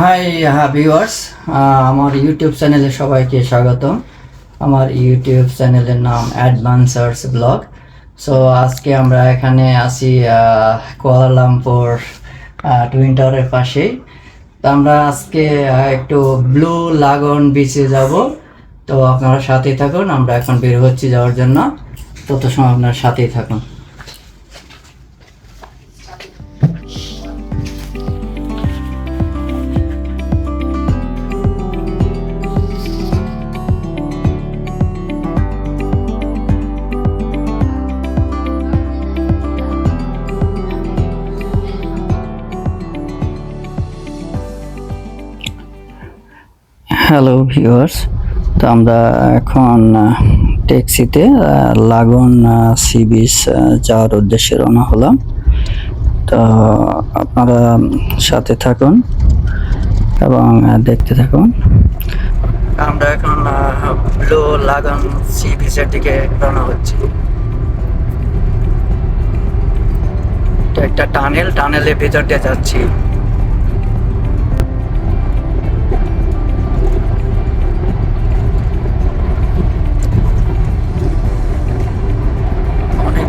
High হ্যাঁ viewers আমার YouTube চ্যানেলে সবাইকে স্বাগতম। আমার ইউটিউব চ্যানেলের নাম অ্যাডভান্সার্স ব্লগ সো আজকে আমরা এখানে আছি কুয়ালালামপুর টুইন টাওয়ারের পাশেই। তো আমরা আজকে একটু ব্লু লাগন বিচে যাব। তো আপনারা সাথেই থাকুন, আমরা এখন বের হচ্ছি যাওয়ার জন্য। তত সময় আপনার সাথেই থাকুন। হ্যালো ভিউয়ার্স তো আমরা এখন ট্যাক্সিতে লাগন সি বিচ যাওয়ার উদ্দেশ্যে রওনা হলাম। তো আপনারা সাথে থাকুন এবং দেখতে থাকুন। আমরা এখন ব্লু লাগন সি বিচের দিকে রওনা হচ্ছি। এটা একটা টানেল, টানেলের ভিতর দিয়ে যাচ্ছি।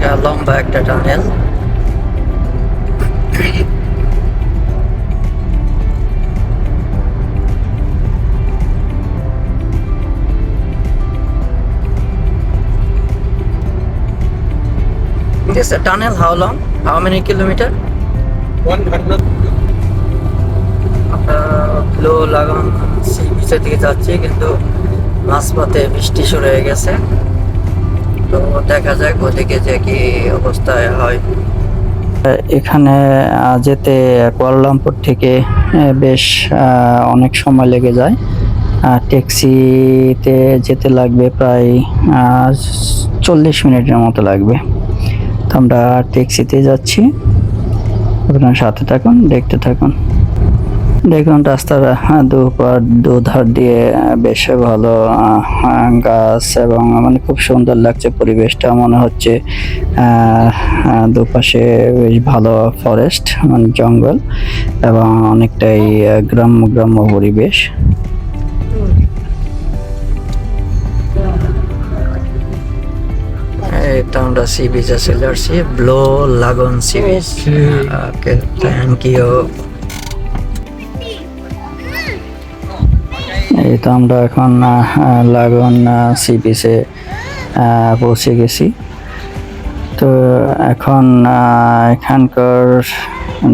অনেক লম্বা একটা tunnel This a tunnel how long? How many kilometer? 100 আমরা ব্লু লাগান সেই বিচের দিকে যাচ্ছি কিন্তু মাঝপথে বৃষ্টি শুরু হয়ে গেছে তো দেখা যাক ওদিকে যে কি অবস্থায় হয়। এখানে যেতে কুয়ালালামপুর থেকে বেশ অনেক সময় লেগে যায়। আর ট্যাক্সিতে যেতে লাগবে প্রায় চল্লিশ মিনিটের মতো লাগবে। তো আমরা ট্যাক্সিতে যাচ্ছি। আপনার সাথে থাকুন, দেখতে থাকুন। দেখুন রাস্তার দুপার দুধার দিয়ে বেশ ভালো গাছ এবং মানে খুব সুন্দর লাগছে পরিবেশটা। মনে হচ্ছে দুপাশে বেশ ভালো ফরেস্ট মানে জঙ্গল এবং অনেকটাই গ্রাম্য গ্রাম্য পরিবেশ। তো আমরা সি বিচে চলে আসছি blue lagoon sea beach okay thank you এই তো আমরা এখন লাগন সি বিচে পৌঁছে গেছি। তো এখন এখানকার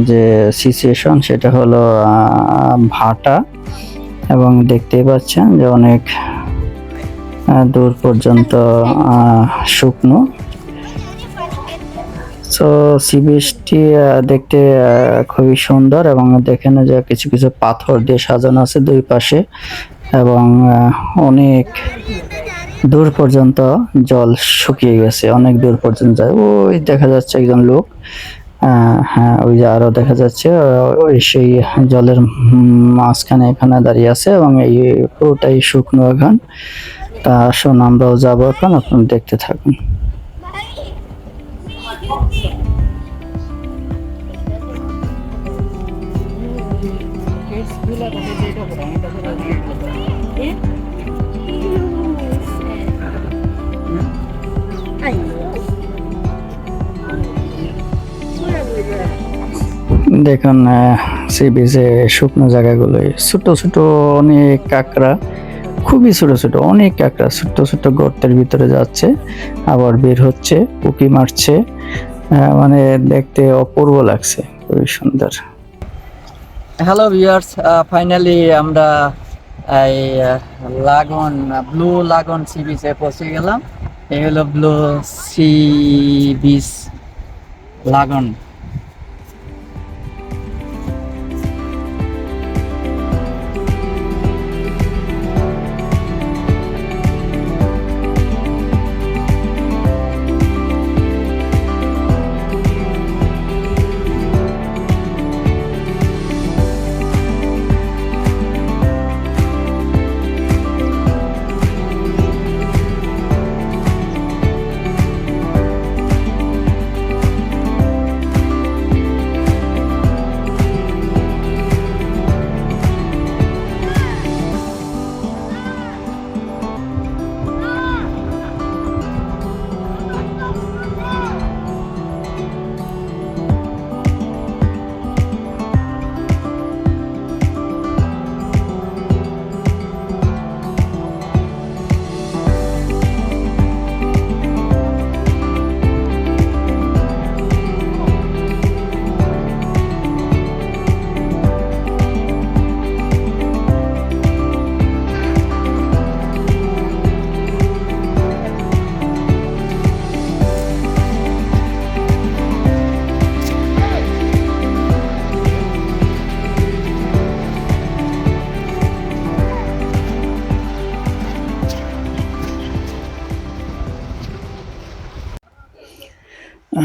যে সিচুয়েশন সেটা হলো ভাটা এবং দেখতেই পাচ্ছেন যে অনেক দূর পর্যন্ত শুকনো। তো সি বিচটি দেখতে খুবই সুন্দর এবং দেখেন যে কিছু কিছু পাথর দিয়ে সাজানো আছে দুই পাশে এবং অনেক দূর পর্যন্ত জল শুকিয়ে গেছে, অনেক দূর পর্যন্ত যায়। ওই দেখা যাচ্ছে একজন লোক হ্যাঁ ওই যে আরও দেখা যাচ্ছে ওই সেই জলের মাঝখানে এখানে দাঁড়িয়ে আছে এবং এই পুরোটাই শুকনো এখন তা আসুন, আমরাও যাব এখন, আপনারা দেখতে থাকুন। দেখুন সি বিচে শুকনো জায়গাগুলো, ছোট ছোট অনেক কাঁকড়া, খুবই ছোট ছোট, অনেক কাঁকড়া, ছোট ছোট গর্তের ভিতরে যাচ্ছে, আবার বের হচ্ছে উকি মারছে মানে দেখতে অপূর্ব লাগছে, খুবই সুন্দর। হ্যালো ভিউয়ার্স ফাইনালি আমরা এই লাগন ব্লু লাগন সি বিচে পৌঁছে গেলাম। এই হলো ব্লু সি বিচ লাগন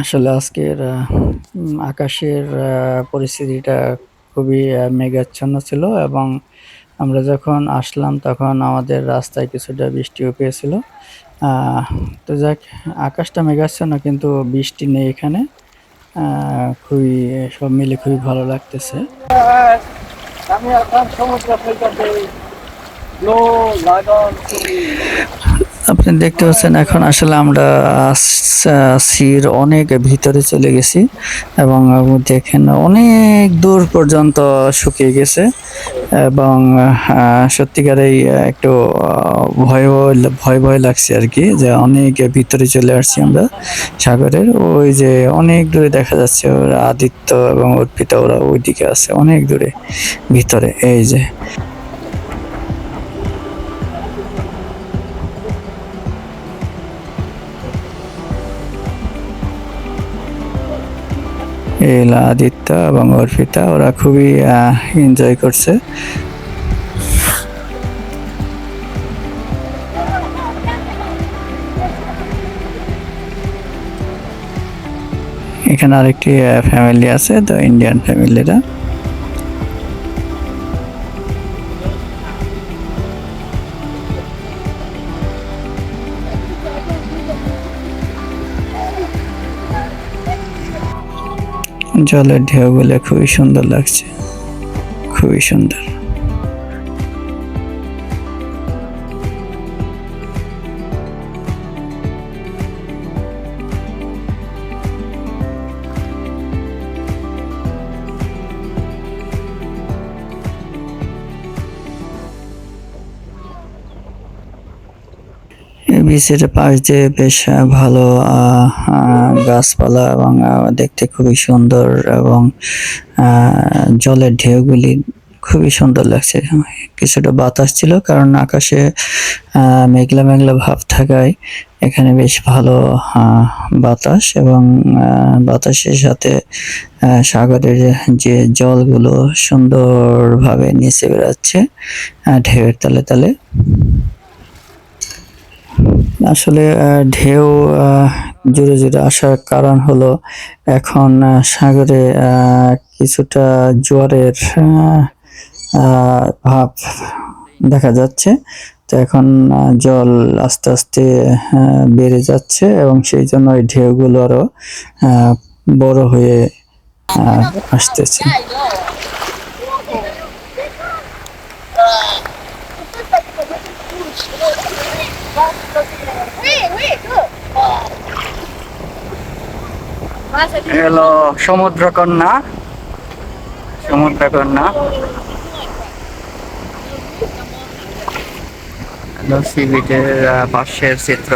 আসলে আজকের আকাশের পরিস্থিতিটা খুবই মেঘাচ্ছন্ন ছিল এবং আমরা যখন আসলাম তখন আমাদের রাস্তায় কিছুটা বৃষ্টিও পেয়েছিল। তো যাক, আকাশটা মেঘাচ্ছন্ন কিন্তু বৃষ্টি নেই এখানে। খুবই, সব মিলে খুবই ভালো লাগতেছে। আমি এখন সমুদ্র আপনি দেখতে পাচ্ছেন এখন আসলে আমরা সির অনেক ভিতরে চলে গেছি এবং দেখেন অনেক দূর পর্যন্ত শুকিয়ে গেছে এবং সত্যিকারেই একটু ভয় ভয় ভয় ভয় লাগছে আর কি যে অনেক ভিতরে চলে আসছি আমরা সাগরের। ওই যে অনেক দূরে দেখা যাচ্ছে ওরা আদিত্য এবং অর্পিতা ওরা ওইদিকে আছে অনেক দূরে, ভিতরে, এই যে। এলা আদিত্য এবং অর্পিতা, ওরা খুবই এনজয় করছে। এখানে আরেকটি ফ্যামিলি আছে তো ইন্ডিয়ান ফ্যামিলিরা জলের ঢেউগুলো খুবই সুন্দর লাগছে। খুবই সুন্দর। বিচের পাশ দিয়ে বেশ ভালো গাছপালা এবং দেখতে খুবই সুন্দর এবং জলের ঢেউগুলি খুবই সুন্দর লাগছে। কিছুটা বাতাস ছিল কারণ আকাশে মেঘলা মেঘলা ভাব থাকায় এখানে বেশ ভালো বাতাস এবং বাতাসের সাথে সাগরের যে জলগুলো সুন্দরভাবে নিচে বেড়াচ্ছে ঢেউয়ের তালে তালে। আসলে ঢেউ জোরে জোরে আসার কারণ হলো এখন সাগরে কিছুটা জোয়ারের ভাব দেখা যাচ্ছে। তো এখন জল আস্তে আস্তে বেড়ে যাচ্ছে এবং সেই জন্য এই ঢেউগুলো আরও বড় হয়ে আসতেছে। হ্যালো সমুদ্রকন্যা সমুদ্রকন্যা হ্যালো সি বিচের পাশের চিত্র!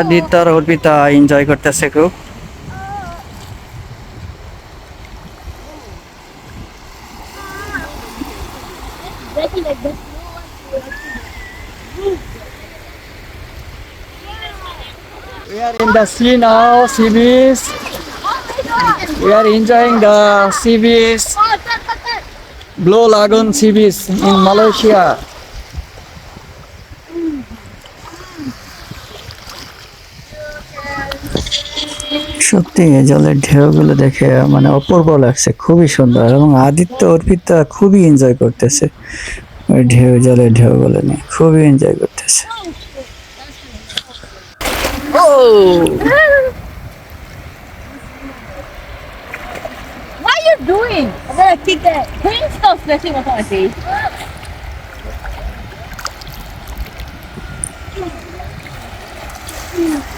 আদিত্য আর অর্পিতা এনজয় করতেছে খুব Breaking like this. We are in the sea now, sea beach. We are enjoying the sea beach, Blue Lagoon sea beach in Malaysia. সত্যি জলের ঢেউগুলো দেখে মানে অপূর্ব লাগছে, খুবই সুন্দর এবং আদিত্য অর্পিতা খুবই এনজয় করতেছে ওই ঢেউ, জলের ঢেউগুলো নিয়ে, খুবই এনজয় করতেছে! What you?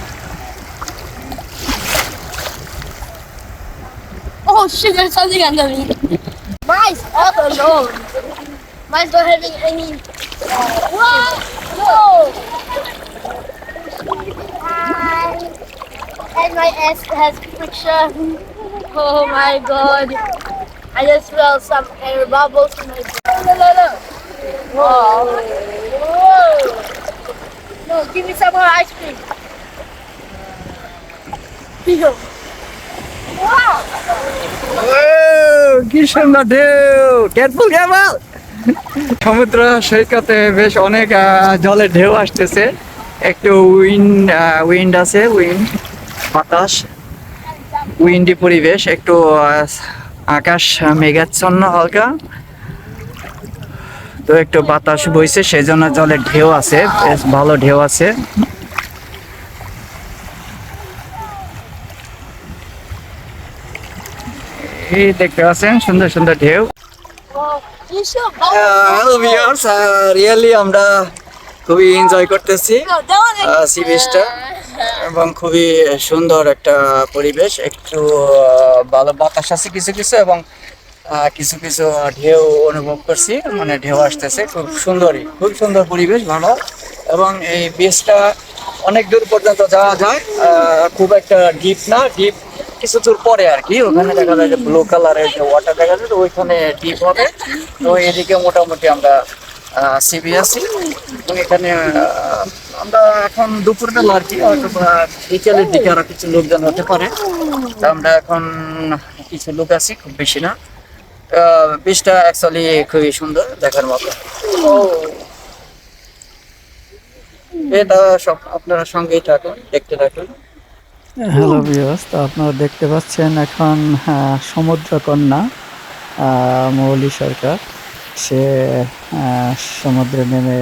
Oh shit, there's something under me. Mine's all alone. Mine's not having any. What? No! Hi. And my ass has friction. Oh my god. I just felt some air bubbles in my brain. No, no, no. Whoa. Whoa. No, give me some more ice cream. Ew. সমুদ্র সৈকতে বেশ অনেক জলের ঢেউ আসতেছে। একটু wind wind আছে wind বাতাস উইন্ডি পরিবেশ, একটু আকাশ মেঘাচ্ছন্ন হালকা। তো একটু বাতাস বইছে সেই জন্য জলের ঢেউ আছে, বেশ ভালো ঢেউ আছে। এই দেখতে পাচ্ছেন সুন্দর সুন্দর ঢেউ রিয়েলি আমরা খুবই এনজয় করতেছি No, that one ah, sea beach টা। এবং খুবই সুন্দর একটা পরিবেশ একটু ভালো বাতাস আছে কিছু কিছু এবং কিছু কিছু ঢেউ অনুভব করছি মানে ঢেউ আসতেছে খুব সুন্দরই খুব সুন্দর পরিবেশ ভালো এবং এই বিচটা অনেক দূর পর্যন্ত যাওয়া যায় খুব একটা ডিপ না ডিপ কিছু দূর পরে আর কি। ওখানে দেখা যায় যে ব্লু কালারের যে ওয়াটার দেখা যায় তো ওইখানে ডিপ হবে। তো এদিকে মোটামুটি আমরা সিবি আছি এবং এখানে আমরা এখন দুপুরবেলা আর কি বিকেলের দিকে আরও কিছু লোকজন হতে পারে। তো আমরা এখন কিছু লোক আছি খুব বেশি না। বীজটা অ্যাকচুয়ালি খুবই সুন্দর দেখার মতো। এটা সব আপনারা সঙ্গেই থাকুন দেখতে থাকুন। হ্যালো ভিউয়ার্স তো আপনারা দেখতে পাচ্ছেন এখন সমুদ্রকন্যা মৌলি সরকার। সে সমুদ্রে নেমে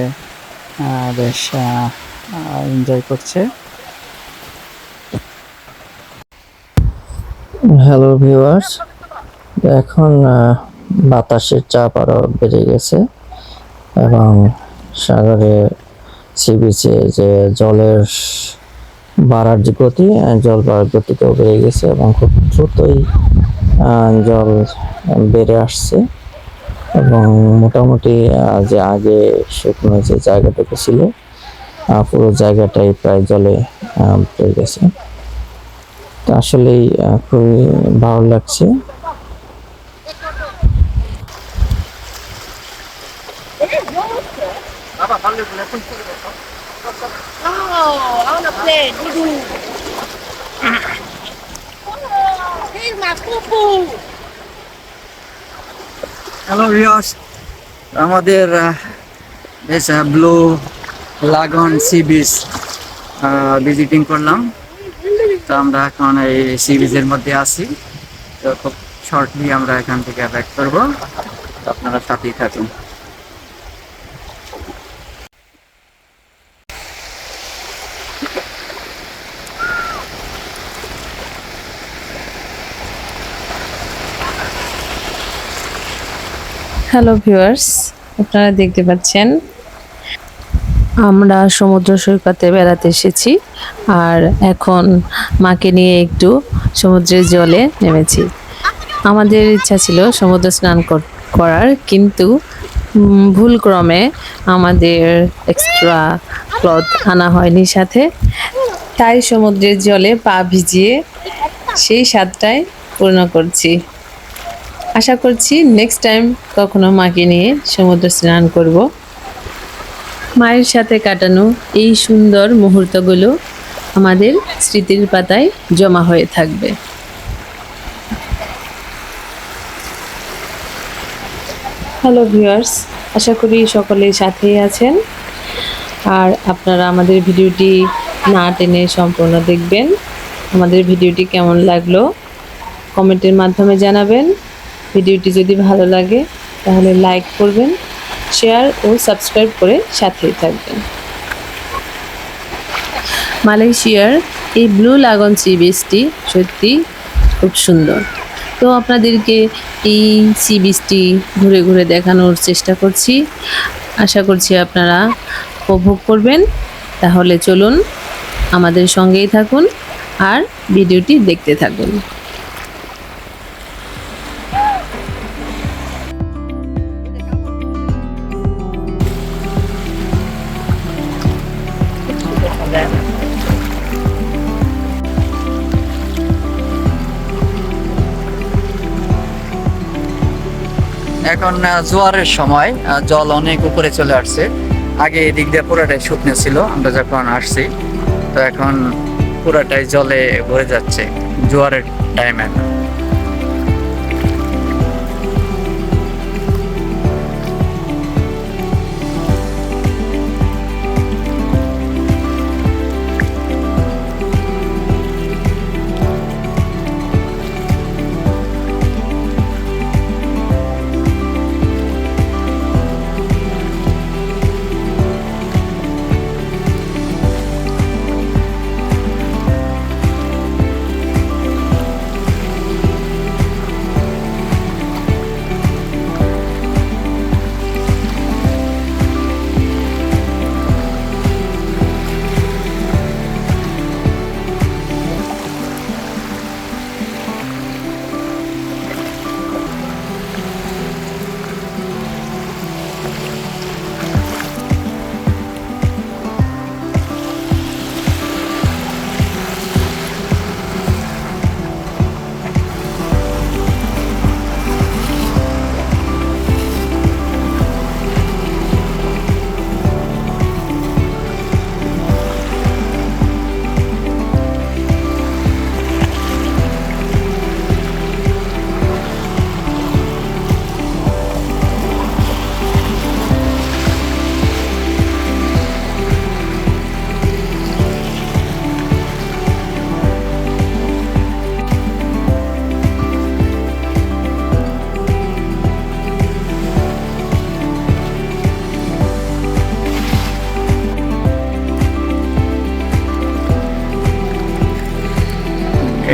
বেশ এনজয় করছে। হ্যালো ভিউয়ার্স এখন বাতাসের চাপ আরও বেড়ে গেছে এবং সাগরে সি বিচে যে জলের বাড়ার গতি জল বাড়ার গতিটাও বেড়ে গেছে এবং খুব দ্রুতই জল বেড়ে আসছে এবং মোটামুটি যে আগে শুকনো যে জায়গাটুকু ছিল পুরো জায়গাটাই প্রায় জলে ভরে গেছে। তো আসলেই খুবই ভালো লাগছে। Oh, wanna play. Doo-doo. Here's my poo-poo. Hello viewers আমাদের বেশ blue lagoon sea beach visiting করলাম তো আমরা এখন এই সি বিচের মধ্যে আছি তো খুব শর্টলি আমরা এখান থেকে ব্যাক করব আপনারা সাথেই থাকুন হ্যালো ভিউয়ার্স আপনারা দেখতে পাচ্ছেন, আমরা সমুদ্র সৈকতে বেড়াতে এসেছি আর এখন মাকে নিয়ে একটু সমুদ্রের জলে নেমেছি। আমাদের ইচ্ছা ছিল সমুদ্র স্নান কর- করার, কিন্তু ভুলক্রমে আমাদের এক্সট্রা ক্লথ আনা হয়নি সাথে। তাই সমুদ্রের জলে পা ভিজিয়ে সেই স্বাদটাই পূর্ণ করছি। আশা করছি নেক্সট টাইম কখনো মাকে নিয়ে সমুদ্র স্নান করব। মায়ের সাথে কাটানো এই সুন্দর মুহূর্তগুলো আমাদের স্মৃতির পাতায় জমা হয়ে থাকবে। হ্যালো ভিউয়ার্স আশা করি সকলেই সাথেই আছেন। আর আপনারা আমাদের ভিডিওটি না টেনে সম্পূর্ণ দেখবেন। আমাদের ভিডিওটি কেমন লাগল, কমেন্টের মাধ্যমে জানাবেন। ভিডিওটি যদি ভালো লাগে, তাহলে লাইক করবেন শেয়ার ও সাবস্ক্রাইব করে সাথেই থাকবেন। মালয়েশিয়ার এই ব্লু লাগন সি বিচটি সত্যি খুব সুন্দর। তো আপনাদেরকে এই সি বিচটি ঘুরে ঘুরে দেখানোর চেষ্টা করছি। আশা করছি আপনারা উপভোগ করবেন। তাহলে চলুন আমাদের সঙ্গেই থাকুন আর ভিডিওটি দেখতে থাকুন। এখন জোয়ারের সময় জল অনেক উপরে চলে আসছে। আগে এদিক দিয়ে পুরাটাই শুকনো ছিল, আমরা যখন আসছি, তো এখন পুরাটাই জলে ভরে যাচ্ছে, জোয়ারের টাইম এখন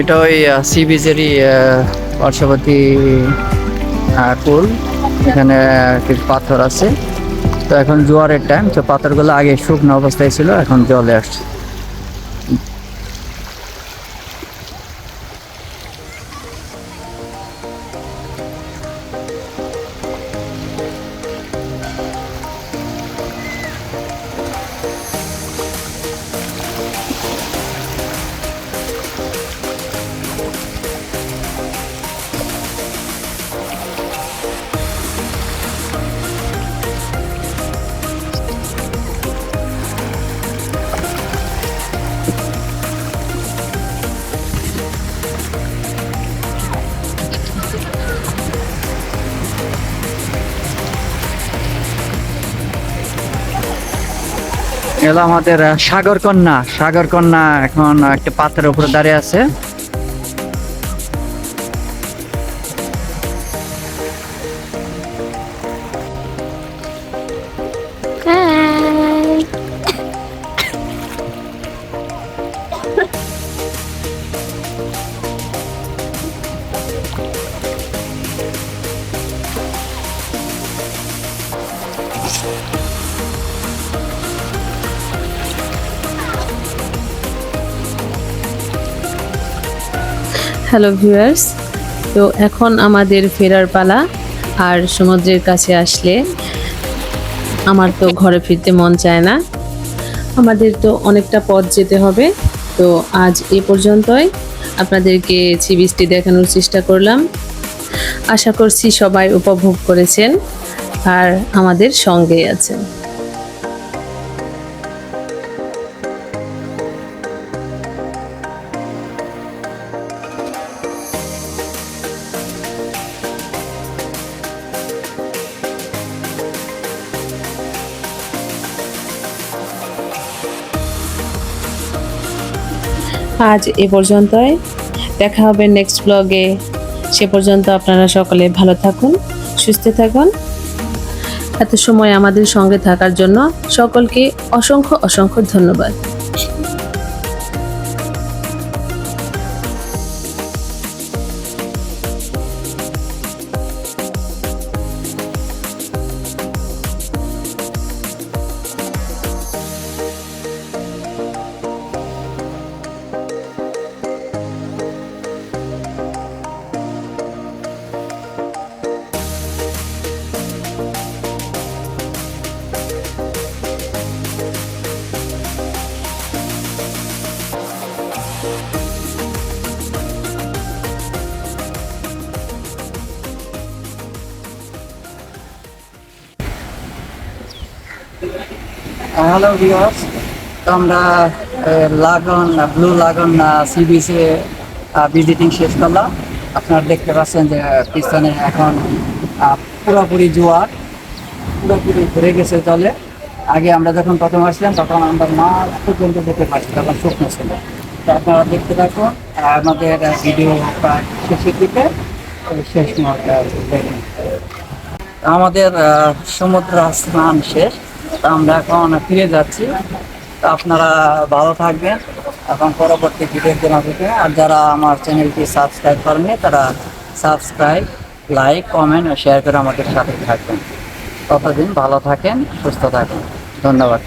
এটা ওই সি বিচেরই পার্শ্ববর্তী কুল এখানে পাথর আছে। তো এখন জোয়ারের টাইম তো পাথরগুলো আগে শুকনো অবস্থায় ছিল, এখন জলে আসছে। এলো আমাদের সাগর কন্যা সাগর কন্যা এখন একটা পাথরের উপরে দাঁড়িয়ে আছে। হ্যালো ভিউয়ার্স তো এখন আমাদের ফেরার পালা, আর সমুদ্রের কাছে আসলে আমার তো ঘরে ফিরতে মন চায় না। আমাদের তো অনেকটা পথ যেতে হবে। তো আজ এ পর্যন্তই। আপনাদেরকে সি বিচটি দেখানোর চেষ্টা করলাম। আশা করছি সবাই উপভোগ করেছেন, আর আমাদের সঙ্গেই আছেন। আজ এ পর্যন্তই। দেখা হবে নেক্সট ব্লগে সে পর্যন্ত আপনারা সকলে ভালো থাকুন, সুস্থ থাকুন। এত সময় আমাদের সঙ্গে থাকার জন্য সকলকে অসংখ্য অসংখ্য ধন্যবাদ। হ্যালো ভিউয়ার্স আমরা lagoon, blue lagoon sea visiting শেষ করলাম। আপনারা দেখতে পাচ্ছেন যে, পিছনে এখন পুরোপুরি জোয়ার, পুরোপুরি ঘুরে গেছে জলে। আগে আমরা যখন প্রথম আসলাম তখন আমরা মাছ পর্যন্ত যেতে পারছি তখন শুকনো ছিল। তো আপনারা দেখতে থাকুন, আমাদের ভিডিও প্রায় শেষের দিকে শেষ মুহূর্তে দেখুন। আমাদের সমুদ্র স্নান শেষ। তো আমরা এখন ফিরে যাচ্ছি। আপনারা ভালো থাকবেন। এখন পরবর্তী ভিডিওর জন্য থেকে আর যারা আমার চ্যানেলটি সাবস্ক্রাইব করেনি তারা সাবস্ক্রাইব, লাইক, কমেন্ট ও শেয়ার করে আমাদের সাথে থাকবেন। ততদিন ভালো থাকেন, সুস্থ থাকেন। ধন্যবাদ।